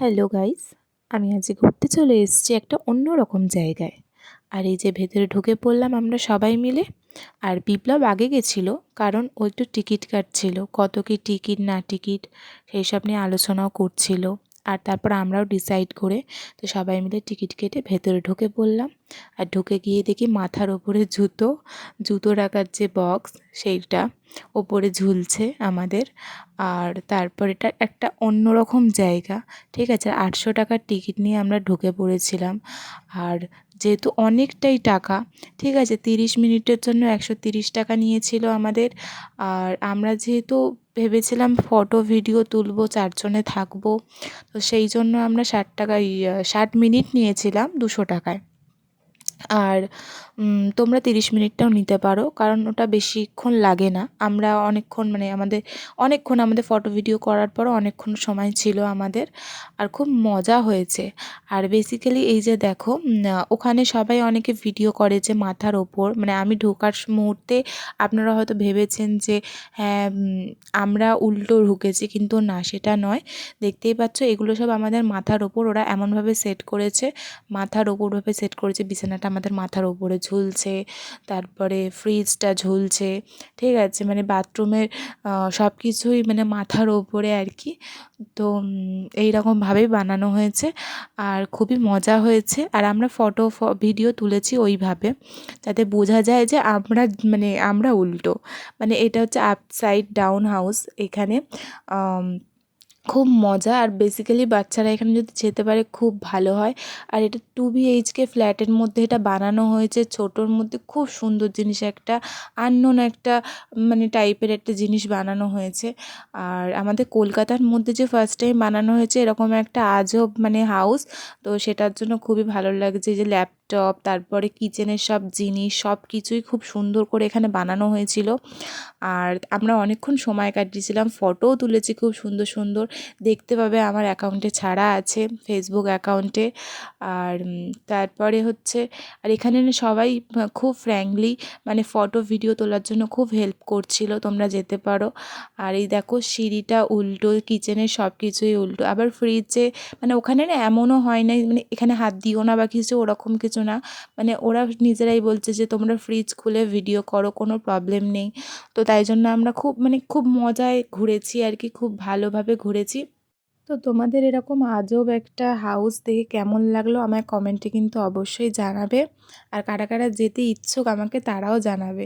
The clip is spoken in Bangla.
হ্যালো গাইস, আমি আজকে ঘুরতে চলে এসেছি একটা অন্য রকম জায়গায়। আর এই যে ভেতরে ঢুকে পড়লাম আমরা সবাই মিলে, আর বিপ্লব আগে গেছিল, কারণ ওই একটু টিকিট কাটছিল, কত কি টিকিট না টিকিট সেই সব নিয়ে আলোচনাও করছিল। আর তারপর আমরাও ডিসাইড করে তো সবাই মিলে টিকিট কেটে ভেতরে ঢুকে পড়লাম। আর ঢুকে গিয়ে দেখি মাথার ওপরে জুতো জুতো রাখার যে বক্স সেইটা ওপরে ঝুলছে আমাদের। আর তারপর এটা একটা অন্যরকম জায়গা, ঠিক আছে? আটশো টাকার টিকিট নিয়ে আমরা ঢুকে পড়েছিলাম। আর যেহেতু অনেকটাই টাকা, ঠিক আছে? তিরিশ মিনিটের জন্য একশো তিরিশ টাকা নিয়েছিল আমাদের। আর আমরা যেহেতু ভেবেছিলাম ফটো, ভিডিও তুলবো, চারজনে থাকব, তো সেই জন্য আমরা ষাট টাকা ষাট মিনিট নিয়েছিলাম দুশো টাকায়। আর তোমরা তিরিশ মিনিটটাও নিতে পারো, কারণ ওটা বেশিক্ষণ লাগে না। আমরা অনেকক্ষণ মানে আমাদের, অনেকক্ষণ আমাদের ফটো ভিডিও করার পরও অনেকক্ষণ সময় ছিল আমাদের, আর খুব মজা হয়েছে। আর বেসিক্যালি এই যে দেখো ওখানে সবাই অনেকে ভিডিও করে যে মাথার ওপর মানে আমি ঢোকার মুহূর্তে আপনারা হয়তো ভেবেছেন যে হ্যাঁ আমরা উল্টো ঢুকেছি, কিন্তু না, সেটা নয়। দেখতেই পাচ্ছ, এগুলো সব আমাদের মাথার ওপর, ওরা এমনভাবে সেট করেছে, মাথার ওপরভাবে সেট করেছে, বিছানাটা আমাদের মাথার ওপরে ঝুলছে, তারপরে ফ্রিজটা ঝুলছে, ঠিক আছে? মানে বাথরুমের সব কিছুই মানে মাথার ওপরে আর কি। তো এই রকমভাবেই বানানো হয়েছে আর খুবই মজা হয়েছে। আর আমরা ফটো ভিডিও তুলেছি ওইভাবে, যাতে বোঝা যায় যে আমরা মানে আমরা উল্টো। মানে এটা হচ্ছে আপসাইড ডাউন হাউস এখানে খুব মজা। আর বেসিক্যালি বাচ্চারা এখানে যদি যেতে পারে খুব ভালো হয়। আর এটা টু বিএইচকে ফ্ল্যাটের মধ্যে এটা বানানো হয়েছে। ছোটোর মধ্যে খুব সুন্দর জিনিস একটা আননোন একটা মানে টাইপের একটা জিনিস বানানো হয়েছে। আর আমাদের কলকাতার মধ্যে যে ফার্স্ট টাইম বানানো হয়েছে, এরকম একটা আজব মানে হাউস তো সেটার জন্য খুবই ভালো লাগছে যে ল্যাপটপ তারপরে কিচেনের সব জিনিস, সব কিছুই খুব সুন্দর করে এখানে বানানো হয়েছিল। আর আমরা অনেকক্ষণ সময় কাটিয়েছিলাম ফটোও তুলেছি খুব সুন্দর সুন্দর। দেখতে পাবে আমার অ্যাকাউন্টে ছাড়া আছে ফেসবুক অ্যাকাউন্টে আর তারপরে হচ্ছে, আর এখানে সবাই খুব ফ্র্যাঙ্কলি মানে ফটো ভিডিও তোলার জন্য খুব হেল্প করছিল, তোমরা যেতে পারো। আর এই দেখো সিঁড়িটা উল্টো কিচেনের সব কিছুই উল্টো। আবার ফ্রিজে মানে ওখানে না এমনও হয় না মানে এখানে হাত দিও না বা কিছু, ওরকম কিছু না। মানে ওরা নিজেরাই বলছে যে, তোমরা ফ্রিজ খুলে ভিডিও করো, কোনো প্রবলেম নেই। তো তাই জন্য আমরা খুব মানে খুব মজায় ঘুরেছি আর কি, খুব ভালোভাবে ঘুরেছি। তো তোমাদের এরকম আজব একটা হাউস দেখে কেমন লাগল আমায় কমেন্টে কিন্তু অবশ্যই জানাবে। আর কারা কারা যেতে ইচ্ছুক আমাকে তারাও জানাবে।